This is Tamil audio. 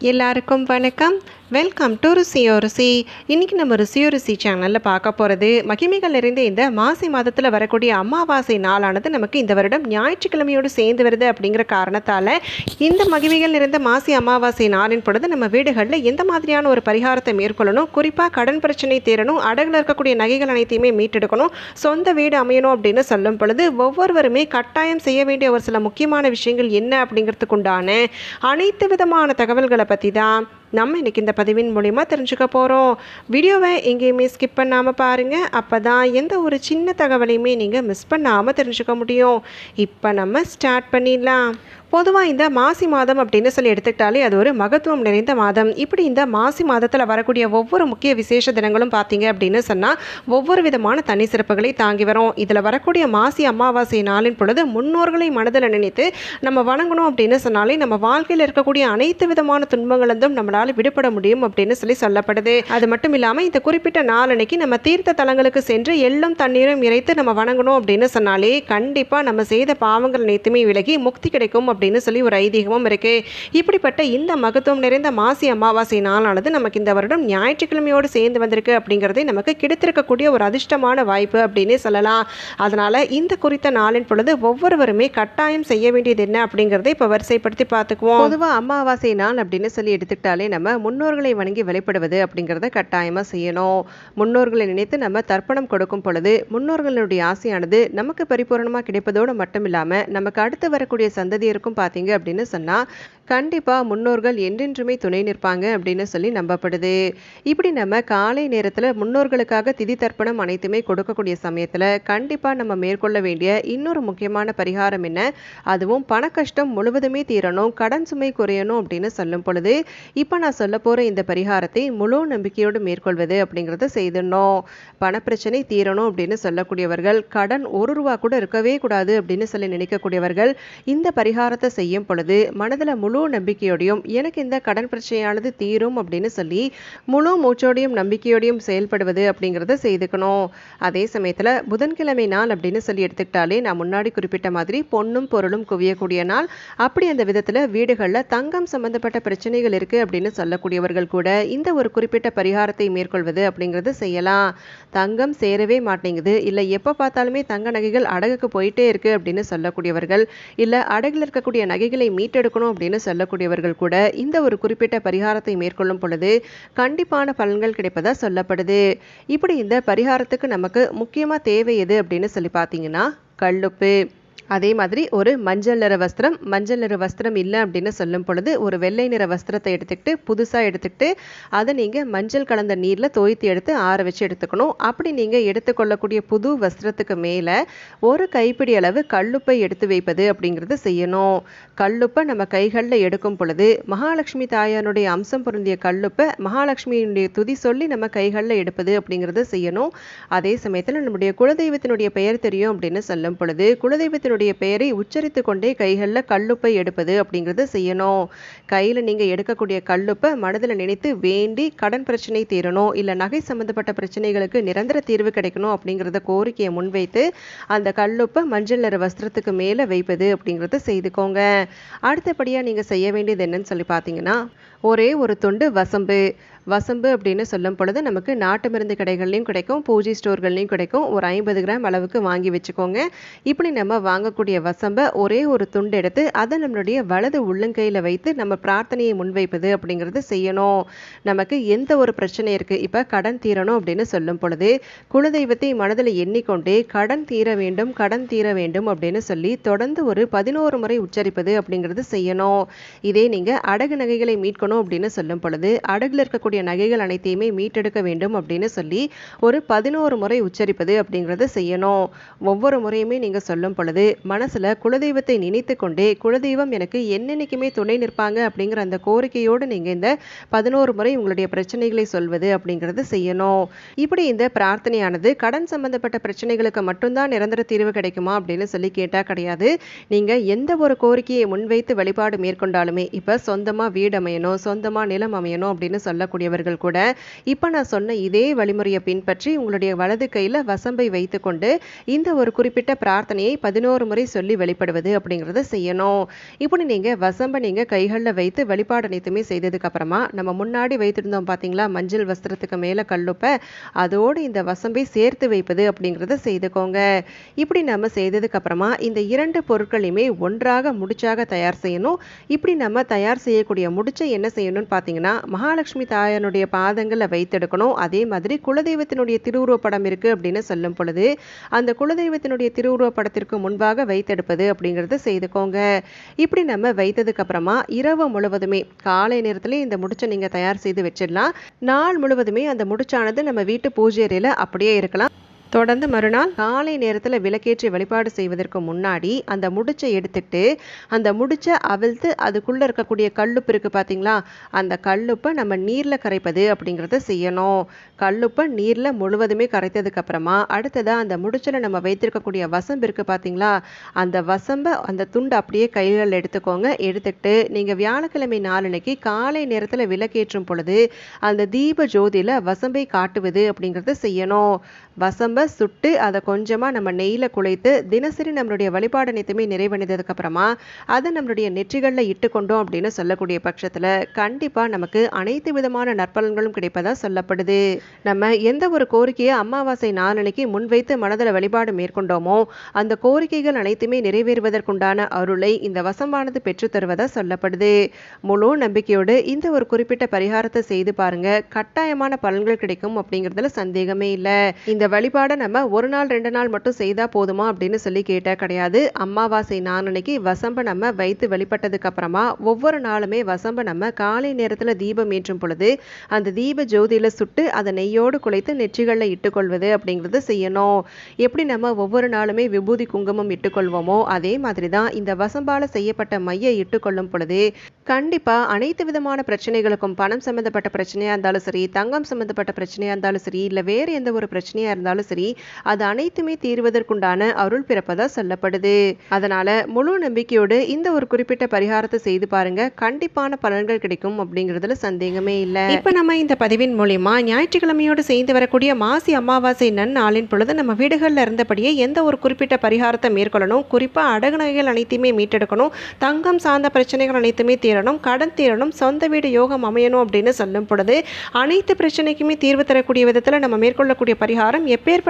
எல்லாருக்கும் வணக்கம். வெல்கம் டு ருசியோ ருசி இன்றைக்கி நம்ம ருசியோ ருசி சேனலில் பார்க்க போகிறது மகிமைகள் நிறைந்த இந்த மாசி மாதத்தில் வரக்கூடிய அமாவாசை நாளானது நமக்கு இந்த வருடம் ஞாயிற்றுக்கிழமையோடு சேர்ந்து வருது அப்படிங்கிற காரணத்தால் இந்த மகிமைகள் நிறைந்த மாசி அமாவாசை நாளின் பொழுது நம்ம வீடுகளில் எந்த மாதிரியான ஒரு பரிகாரத்தை மேற்கொள்ளணும் குறிப்பாக கடன் பிரச்சனை தீரணும் அடகில் இருக்கக்கூடிய நகைகள் அனைத்தையுமே மீட்டெடுக்கணும் சொந்த வீடு அமையணும் அப்படின்னு சொல்லும் பொழுது ஒவ்வொருவருமே கட்டாயம் செய்ய வேண்டிய ஒரு சில முக்கியமான விஷயங்கள் என்ன அப்படிங்கிறதுக்கு உண்டான அனைத்து விதமான தகவல்களை பற்றி தான் நம்ம இன்றைக்கி இந்த பதிவின் மூலிமா தெரிஞ்சுக்க போகிறோம் வீடியோவை எங்கேயுமே ஸ்கிப் பண்ணாமல் பாருங்கள் அப்போ தான் எந்த ஒரு சின்ன தகவலையுமே நீங்கள் மிஸ் பண்ணாமல் தெரிஞ்சுக்க முடியும். இப்போ நம்ம ஸ்டார்ட் பண்ணிடலாம். பொதுவாக இந்த மாசி மாதம் அப்படின்னு சொல்லி எடுத்துக்கிட்டாலே அது ஒரு மகத்துவம் நிறைந்த மாதம். இப்படி இந்த மாசி மாதத்தில் வரக்கூடிய ஒவ்வொரு முக்கிய விசேஷ தினங்களும் பார்த்தீங்க அப்படின்னு சொன்னால் ஒவ்வொரு விதமான தனி சிறப்புகளை தாங்கி வரும். இதில் வரக்கூடிய மாசி அமாவாசை நாளின் பொழுது முன்னோர்களை மனதில் நினைத்து நம்ம வணங்கணும் அப்படின்னு சொன்னாலே நம்ம வாழ்க்கையில் இருக்கக்கூடிய அனைத்து விதமான துன்பங்களும் நம்மளால் விடுபட முடியும் அப்படின்னு சொல்லி சொல்லப்படுது. அது மட்டும் இல்லாமல் இந்த குறிப்பிட்ட நாளன்னைக்கு நம்ம தீர்த்த தலங்களுக்கு சென்று எள்ளும் தண்ணீரும் இறைத்து நம்ம வணங்கணும் அப்படின்னு சொன்னாலே கண்டிப்பாக நம்ம செய்த பாவங்கள் அனைத்துமே விலகி முக்தி கிடைக்கும் அப்படின்னு சொல்லி ஒரு ஐதீகமும் இருக்கு. இப்படிப்பட்ட இந்த மகத்துவம் நிறைந்த மாசி அமாவாசை நாளானது நமக்கு இந்த வருடம் ஞாயிற்றுக்கிழமையோடு சேர்ந்து வந்திருக்கு அப்படிங்கிறதே நமக்கு கிடைத்திருக்கக்கூடிய ஒரு அதிர்ஷ்டமான வாய்ப்பு அப்படின்னே சொல்லலாம். அதனால் இந்த குறித்த நாளின் பொழுது ஒவ்வொருவருமே கட்டாயம் செய்ய வேண்டியது என்ன அப்படிங்கிறதை இப்போ வரிசைப்படுத்தி பார்த்துக்குவோம். பொதுவாக அமாவாசை நாள் அப்படின்னு சொல்லி எடுத்துக்கிட்டாலே நம்ம முன்னோர்களை வணங்கி வெளிப்படுவது அப்படிங்கிறத கட்டாயமாக செய்யணும். முன்னோர்களை நினைத்து நம்ம தர்ப்பணம் கொடுக்கும் பொழுது முன்னோர்களுடைய ஆசையானது நமக்கு பரிபூரணமாக கிடைப்பதோடு மட்டும் இல்லாமல் நமக்கு அடுத்து வரக்கூடிய சந்ததியருக்கும் பார்த்தீங்க அப்படின்னு சொன்னால் கண்டிப்பாக முன்னோர்கள் என்றென்றுமே துணை நிற்பாங்க அப்படின்னு சொல்லி நம்பப்படுது. இப்படி நம்ம காலை நேரத்தில் முன்னோர்களுக்காக திதி தர்ப்பணம் அனைத்துமே கொடுக்கக்கூடிய சமயத்தில் கண்டிப்பாக நம்ம மேற்கொள்ள வேண்டிய இன்னொரு முக்கியமான பரிகாரம் என்ன? அதுவும் பண கஷ்டம் முழுவதுமே தீரணும் கடன் சுமை குறையணும் அப்படின்னு சொல்லும் பொழுது இப்போ நான் சொல்ல போகிற இந்த பரிகாரத்தை முழு நம்பிக்கையோடு மேற்கொள்வது அப்படிங்கிறத செய்திடணும். பணப்பிரச்சனை தீரணும் அப்படின்னு சொல்லக்கூடியவர்கள் கடன் ஒரு ரூபா கூட இருக்கவே கூடாது அப்படின்னு சொல்லி நினைக்கக்கூடியவர்கள் இந்த பரிகாரத்தை செய்யும் பொழுது மனதில் முழு முழு நம்பிக்கையோடையும் எனக்கு இந்த கடன் பிரச்சனையானது தீரும் அப்படின்னு சொல்லி முழு மூச்சோடையும் நம்பிக்கையோடையும் செயல்படுவது அப்படிங்கிறத செய்துக்கணும். அதே சமயத்தில் புதன்கிழமை நாள் அப்படின்னு சொல்லி எடுத்துக்கிட்டாலே நான் முன்னாடி குறிப்பிட்ட மாதிரி பொண்ணும் பொருளும் குவியக்கூடிய நாள். அப்படி அந்த விதத்தில் வீடுகளில் தங்கம் சம்பந்தப்பட்ட பிரச்சனைகள் இருக்குது அப்படின்னு சொல்லக்கூடியவர்கள் கூட இந்த ஒரு குறிப்பிட்ட பரிகாரத்தை மேற்கொள்வது அப்படிங்கிறது செய்யலாம். தங்கம் சேரவே மாட்டேங்குது. இல்லை எப்போ பார்த்தாலுமே தங்க நகைகள் அடகுக்கு போயிட்டே இருக்குது அப்படின்னு சொல்லக்கூடியவர்கள் இல்லை அடகில் இருக்கக்கூடிய நகைகளை மீட்டெடுக்கணும் அப்படின்னு சொல்லக்கூடியவர்கள் கூட இந்த ஒரு குறிப்பிட்ட பரிகாரத்தை மேற்கொள்ளும் பொழுது கண்டிப்பான பலன்கள் கிடைப்பதா சொல்லப்படுது. இப்படி இந்த பரிகாரத்துக்கு நமக்கு முக்கியமாக தேவை எது அப்படின்னு சொல்லி பார்த்தீங்கன்னா கல்லுப்பு. அதே மாதிரி ஒரு மஞ்சள் நிற வஸ்திரம் மஞ்சள் நிற வஸ்திரம் இல்லை அப்படின்னு சொல்லும் பொழுது ஒரு வெள்ளை நிற வஸ்திரத்தை எடுத்துக்கிட்டு புதுசாக எடுத்துக்கிட்டு அதை நீங்கள் மஞ்சள் கலந்த நீரில் தோய்த்து எடுத்து ஆற வச்சு எடுத்துக்கணும். அப்படி நீங்கள் எடுத்துக்கொள்ளக்கூடிய புது வஸ்திரத்துக்கு மேலே ஒரு கைப்பிடி அளவு கல்லுப்பை எடுத்து வைப்பது அப்படிங்கிறது செய்யணும். கல்லுப்பை நம்ம கைகளில் எடுக்கும் பொழுது மகாலட்சுமி தாயானுடைய அம்சம் பொருந்திய கல்லுப்பை மகாலட்சுமியினுடைய துதி சொல்லி நம்ம கைகளில் எடுப்பது அப்படிங்கிறது செய்யணும். அதே சமயத்தில் நம்முடைய குலதெய்வத்தினுடைய பெயர் தெரியும் அப்படின்னு சொல்லும் பொழுது குலதெய்வத்தினுடைய அவருடைய பெயரை உச்சரித்து கொண்டே கைகளில் கல்லுப்பை எடுப்பது அப்படிங்கிறது செய்யணும். கையில் நீங்கள் எடுக்கக்கூடிய கல்லுப்பை மனதில் நினைத்து வேண்டி கடன் பிரச்சனை தீரணும் இல்லை நகை சம்மந்தப்பட்ட பிரச்சனைகளுக்கு நிரந்தர தீர்வு கிடைக்கணும் அப்படிங்கிறத கோரிக்கையை முன்வைத்து அந்த கல்லுப்பை மஞ்சள் நிற வஸ்திரத்துக்கு மேலே வைப்பது அப்படிங்கிறத செய்துக்கோங்க. அடுத்தபடியாக நீங்கள் செய்ய வேண்டியது என்னன்னு சொல்லி பார்த்தீங்கன்னா ஒரே ஒரு துண்டு வசம்பு. வசம்பு அப்படின்னு சொல்லும் பொழுது நமக்கு நாட்டு மருந்து கடைகள்லையும் கிடைக்கும் பூஜை ஸ்டோர்கள்லையும் கிடைக்கும். ஒரு ஐம்பது கிராம் அளவுக்கு வாங்கி வச்சுக்கோங்க. இப்படி நம்ம வாங்கக்கூடிய வசம்பை ஒரே ஒரு துண்டு எடுத்து அதை நம்மளுடைய வலது உள்ளங்கையில் வைத்து நம்ம பிரார்த்தனையை முன்வைப்பது அப்படிங்கிறது செய்யணும். நமக்கு எந்த ஒரு பிரச்சனை இருக்குது இப்போ கடன் தீரணும் அப்படின்னு சொல்லும் பொழுது குலதெய்வத்தை மனதில் எண்ணிக்கொண்டே கடன் தீர வேண்டும் கடன் தீர வேண்டும் அப்படின்னு சொல்லி தொடர்ந்து ஒரு பதினோரு முறை உச்சரிப்பது அப்படிங்கிறது செய்யணும். இதே நீங்கள் அடகு நகைகளை மீட்கணும் அப்படின்னு சொல்லும் பொழுது அடகுல இருக்கக்கூடிய இருக்கக்கூடிய நகைகள் அனைத்தையுமே மீட்டெடுக்க வேண்டும் அப்படின்னு சொல்லி ஒரு பதினோரு முறை உச்சரிப்பது அப்படிங்கிறத செய்யணும். ஒவ்வொரு முறையுமே நீங்கள் சொல்லும் பொழுது மனசில் குலதெய்வத்தை நினைத்து கொண்டே குலதெய்வம் எனக்கு என்னென்னைக்குமே துணை நிற்பாங்க அப்படிங்கிற அந்த கோரிக்கையோடு நீங்கள் இந்த பதினோரு முறை உங்களுடைய பிரச்சனைகளை சொல்வது அப்படிங்கிறது செய்யணும். இப்படி இந்த பிரார்த்தனையானது கடன் சம்பந்தப்பட்ட பிரச்சனைகளுக்கு மட்டும்தான் நிரந்தர தீர்வு கிடைக்குமா அப்படின்னு சொல்லி கேட்டால் கிடையாது. நீங்கள் எந்த ஒரு கோரிக்கையை முன்வைத்து வழிபாடு மேற்கொண்டாலுமே இப்போ சொந்தமாக வீடு அமையணும் சொந்தமாக நிலம் அமையணும் அப்படின்னு சொல்லக்கூடியவர்கள் கூட இப்போ நான் சொன்ன இதே வழிமுறையை பின்பற்றி உங்களுடைய வலது கையில் வசம்பை வைத்துக்கொண்டு இந்த ஒரு குறிப்பிட்ட பிரார்த்தனையை பதினோரு முறை சொல்லி வெளிப்படுவது அப்படிங்கிறத செய்யணும். இப்படி நீங்கள் வசம்பை நீங்கள் கைகளில் வைத்து வழிபாடு அனைத்துமே செய்ததுக்கு அப்புறமா நம்ம முன்னாடி வைத்திருந்தோம் பார்த்தீங்களா மஞ்சள் வஸ்திரத்துக்கு மேலே கல்லுப்பை அதோடு இந்த வசம்பை சேர்த்து வைப்பது அப்படிங்கிறத செய்துக்கோங்க. இப்படி நம்ம செய்ததுக்கு அப்புறமா இந்த இரண்டு பொருட்களையுமே ஒன்றாக முடிச்சாக தயார் செய்யணும். இப்படி நம்ம தயார் செய்யக்கூடிய முடிச்சை என்ன செய்யணும்னு பார்த்தீங்கன்னா மகாலட்சுமி தாயனுடைய பாதங்களை வைத்தெடுக்கணும். அதே மாதிரி குலதெய்வத்தினுடைய திருவுருவப்படம் இருக்குது அப்படின்னு சொல்லும் பொழுது அந்த குலதெய்வத்தினுடைய திருவுருவப்படத்திற்கு முன்பாக வைத்தெடுப்பது அப்படிங்கிறத செய்துக்கோங்க. இப்படி நம்ம வைத்ததுக்கு அப்புறமா இரவு முழுவதுமே காலை நேரத்தில் இந்த முடிச்சை நீங்கள் தயார் செய்து வச்சிடலாம். நாள் முழுவதுமே அந்த முடிச்சானது நம்ம வீட்டு பூஜை அறையில் அப்படியே இருக்கலாம். தொடர்ந்து மறுநாள் காலை நேரத்தில் விளக்கேற்றி வழிபாடு செய்வதற்கு முன்னாடி அந்த முடிச்சை எடுத்துட்டு அந்த முடிச்சை அவிழ்த்து அதுக்குள்ளே இருக்கக்கூடிய கல்லுப்பு இருக்குது பார்த்தீங்களா அந்த கல்லுப்பை நம்ம நீரில் கரைப்பது அப்படிங்கிறத செய்யணும். கல்லுப்பை நீரில் முழுவதுமே கரைத்ததுக்கப்புறமா அடுத்ததாக அந்த முடிச்சில் நம்ம வைத்திருக்கக்கூடிய வசம்பு இருக்குது பார்த்தீங்களா அந்த வசம்பை அந்த துண்டு அப்படியே கைகளில் எடுத்துக்கோங்க. எடுத்துக்கிட்டு நீங்கள் வியாழக்கிழமை நாளன்னைக்கு காலை நேரத்தில் விளக்கேற்றும் பொழுது அந்த தீப ஜோதியில் வசம்பை காட்டுவது அப்படிங்கிறத செய்யணும். வசம்பை சுட்டு அதை கொஞ்சமாக நம்ம நெய்யில் குழைத்து தினசரி நம்மளுடைய வழிபாடு அனைத்துமே நிறைவடைந்ததுக்கப்புறமா அதை நம்மளுடைய நெற்றிகளில் இட்டுக்கொண்டோம் அப்படின்னு சொல்லக்கூடிய பட்சத்தில் கண்டிப்பாக நமக்கு அனைத்து விதமான நற்பலன்களும் கிடைப்பதாக சொல்லப்படுது. நம்ம எந்த ஒரு கோரிக்கையை அமாவாசை நாளனைக்கு முன்வைத்து மனதில் வழிபாடு மேற்கொண்டோமோ அந்த கோரிக்கைகள் அனைத்துமே நிறைவேறுவதற்குண்டான அருளை இந்த வசமானது பெற்றுத்தருவதாக சொல்லப்படுது. முழு நம்பிக்கையோடு இந்த ஒரு குறிப்பிட்ட பரிகாரத்தை செய்து பாருங்க. கட்டாயமான பலன்கள் கிடைக்கும் அப்படிங்கிறதுல சந்தேகமே இல்லை. இந்த வழிபாடு நம்ம ஒரு நாள் ரெண்டு நாள் மட்டும் செய்தா போதுமா அப்படின்னு சொல்லி கேட்டால் கிடையாது. அமாவாசை நாளனைக்கு வசம்பை நம்ம வைத்து வெளிப்பட்டதுக்கு அப்புறமா ஒவ்வொரு நாளுமே வசம்பை நம்ம காலை நேரத்தில் தீபம் ஏற்றும் பொழுது அந்த தீப ஜோதியில் சுட்டு அதை நெய்யோடு குழைத்து நெற்றிகளில் இட்டுக்கொள்வது அப்படிங்கிறது செய்யணும். எப்படி நம்ம ஒவ்வொரு நாளுமே விபூதி குங்குமம் இட்டுக்கொள்வோமோ அதே மாதிரி தான் இந்த வசம்பால செய்யப்பட்ட மையை இட்டுக்கொள்ளும் பொழுது கண்டிப்பாக அனைத்து விதமான பிரச்சனைகளுக்கும் பணம் சம்மந்தப்பட்ட பிரச்சனையாக இருந்தாலும் சரி தங்கம் சம்மந்தப்பட்ட பிரச்சனையாக இருந்தாலும் சரி இல்லை வேறு எந்த ஒரு பிரச்சனையாக இருந்தாலும் சரி அது அனைத்துமே தீர்வதற்குண்டான அருள் பிறப்பதா சொல்லப்படுது. அதனால முழு நம்பிக்கையோடு இந்த ஒரு குறிப்பிட்ட பரிகாரத்தை செய்து பாருங்க. கண்டிப்பான பலன்கள் கிடைக்கும் அப்படிங்கிறதுல சந்தேகமே இல்லை. இப்போ நம்ம இந்த பதிவின் மூலியமா ஞாயிற்றுக்கிழமையோடு செய்து வரக்கூடிய மாசி அமாவாசை நன்னாளின் பொழுது நம்ம வீடுகளில் இருந்தபடியே எந்த ஒரு குறிப்பிட்ட பரிகாரத்தை மேற்கொள்ளணும்? குறிப்பாக அடகு நகைகள் அனைத்தையுமே மீட்டெடுக்கணும். தங்கம் சார்ந்த பிரச்சனைகள் அனைத்துமே தீரணும். கடன் தீரணும். சொந்த வீடு யோகம் அமையணும் அப்படின்னு சொல்லும் பொழுது அனைத்து பிரச்சனைக்குமே தீர்வு தரக்கூடிய விதத்தில் நம்ம மேற்கொள்ளக்கூடிய பரிகாரம் எப்பேற்பட்ட